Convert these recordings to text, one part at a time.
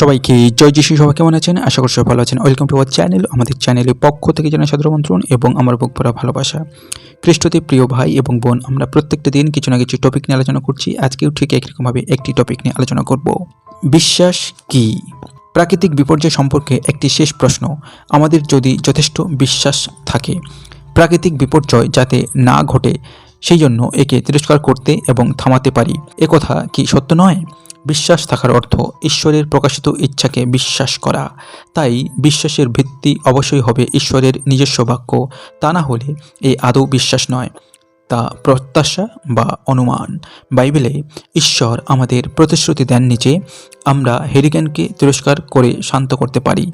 সবাইকে জয় যিশু সবাই কেমন আছেন? আশা করি সবাই ভালো আছেন। ওয়েলকাম টু আওয়ার চ্যানেল আমাদের চ্যানেলের পক্ষ থেকে জানাই সাদর আমন্ত্রণ এবং আমার বুক ভরা ভালোবাসা। খ্রিস্টতে প্রিয় ভাই এবং বোন, আমরা প্রত্যেকটা দিন কিছু না কিছু টপিক নিয়ে আলোচনা করছি। আজকেও ঠিক একরকমভাবে একটি টপিক নিয়ে আলোচনা করব। বিশ্বাস কি? প্রাকৃতিক বিপর্যয় সম্পর্কে একটি শেষ প্রশ্ন। আমাদের যদি যথেষ্ট বিশ্বাস থাকে, প্রাকৃতিক বিপর্যয় যাতে না ঘটে, সেই জন্য একে তিরস্কার করতে এবং থামাতে পারি। একথা কি সত্য নয়? বিশ্বাস থাকার অর্থ ঈশ্বরের প্রকাশিত ইচ্ছাকে বিশ্বাস করা। তাই বিশ্বাসের ভিত্তি অবশ্যই হবে ঈশ্বরের নিজস্ব বাক্য, তা না হলে এই আদৌ বিশ্বাস নয়। তা প্রত্যাশা বা অনুমান। বাইবেলে ঈশ্বর আমাদের প্রতিশ্রুতি দেননি যে আমরা হেরিকেনকে তিরস্কার করে শান্ত করতে পারি।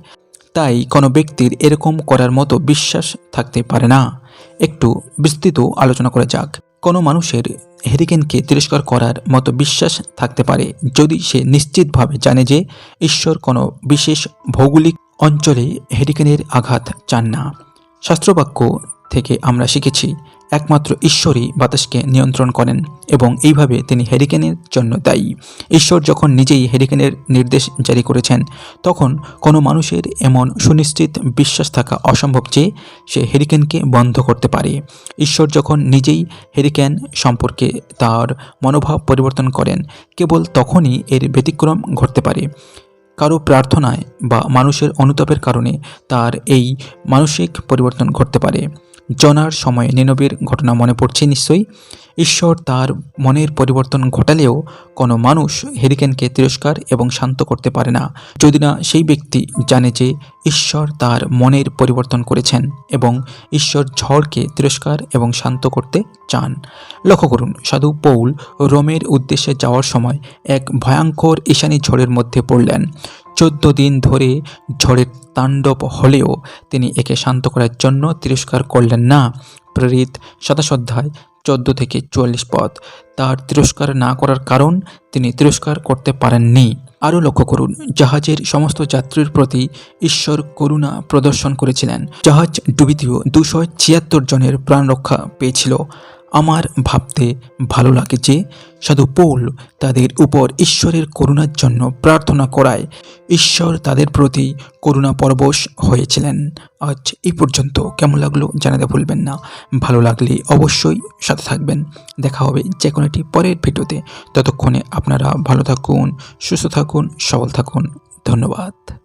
তাই কোনো ব্যক্তির এরকম করার মতো বিশ্বাস থাকতে পারে না। একটু বিস্তৃত আলোচনা করা যাক। কোনো মানুষের হেরিকেনকে তিরস্কার করার মতো বিশ্বাস থাকতে পারে যদি সে নিশ্চিতভাবে জানে যে ঈশ্বর কোনো বিশেষ ভৌগোলিক অঞ্চলে হেরিকেনের আঘাত চান না। শাস্ত্রবাক্য থেকে আমরা শিখেছি একমাত্র ঈশ্বরই বাতাসকে নিয়ন্ত্রণ করেন এবং এইভাবে তিনি হেরিকেনের জন্য দায়ী। ঈশ্বর যখন নিজেই হেরিকেনের নির্দেশ জারি করেছেন, তখন কোনো মানুষের এমন সুনিশ্চিত বিশ্বাস থাকা অসম্ভব যে সে হেরিকেনকে বন্ধ করতে পারে। ঈশ্বর যখন নিজেই হেরিকেন সম্পর্কে তার মনোভাব পরিবর্তন করেন, কেবল তখনই এর ব্যতিক্রম ঘটতে পারে। কারও প্রার্থনায় বা মানুষের অনুতাপের কারণে তার এই মানসিক পরিবর্তন ঘটতে পারে। জনার সময় নিনবের ঘটনা মনে পড়ছে নিশ্চয়ই। ঈশ্বর তার মনের পরিবর্তন ঘটালেও কোনো মানুষ হেরিকেনকে তিরস্কার এবং শান্ত করতে পারে না। যদি না সেই ব্যক্তি জানে যে ঈশ্বর তার মনের পরিবর্তন করেছেন এবং ঈশ্বর ঝড়কে তিরস্কার এবং শান্ত করতে চান। লক্ষ্য করুন, সাধু পৌল রোমের উদ্দেশ্যে যাওয়ার সময় এক ভয়ঙ্কর ঈশানী ঝড়ের মধ্যে পড়লেন। চোদ্দ দিন ধরে ঝড়ের তাণ্ডব হলেও তিনি একে শান্ত করার জন্য তিরস্কার করলেন না। প্রেরিত অধ্যায় চোদ্দ থেকে চুয়াল্লিশ পদ। তার তিরস্কার না করার কারণ তিনি তিরস্কার করতে পারেননি। আরও লক্ষ্য করুন, জাহাজের সমস্ত যাত্রীর প্রতি ঈশ্বর করুণা প্রদর্শন করেছিলেন। জাহাজ ডুবিতেও দুশো ছিয়াত্তর জনের প্রাণ রক্ষা পেয়েছিল। আমার ভাবতে ভালো লাগে যে সাধু পৌল তাদের উপর ঈশ্বরের করুণার জন্য প্রার্থনা করায়। ঈশ্বর তাদের প্রতি করুণা পরবশ হয়েছিলেন। আজ এই পর্যন্ত। কেমন লাগল জানাতে ভুলবেন না। ভালো লাগলে অবশ্যই সাথে থাকবেন। দেখা হবে যে কোনো একটি পরের ভিডিওতে। ততক্ষণে আপনারা ভালো থাকুন, সুস্থ থাকুন, সবল থাকুন। ধন্যবাদ।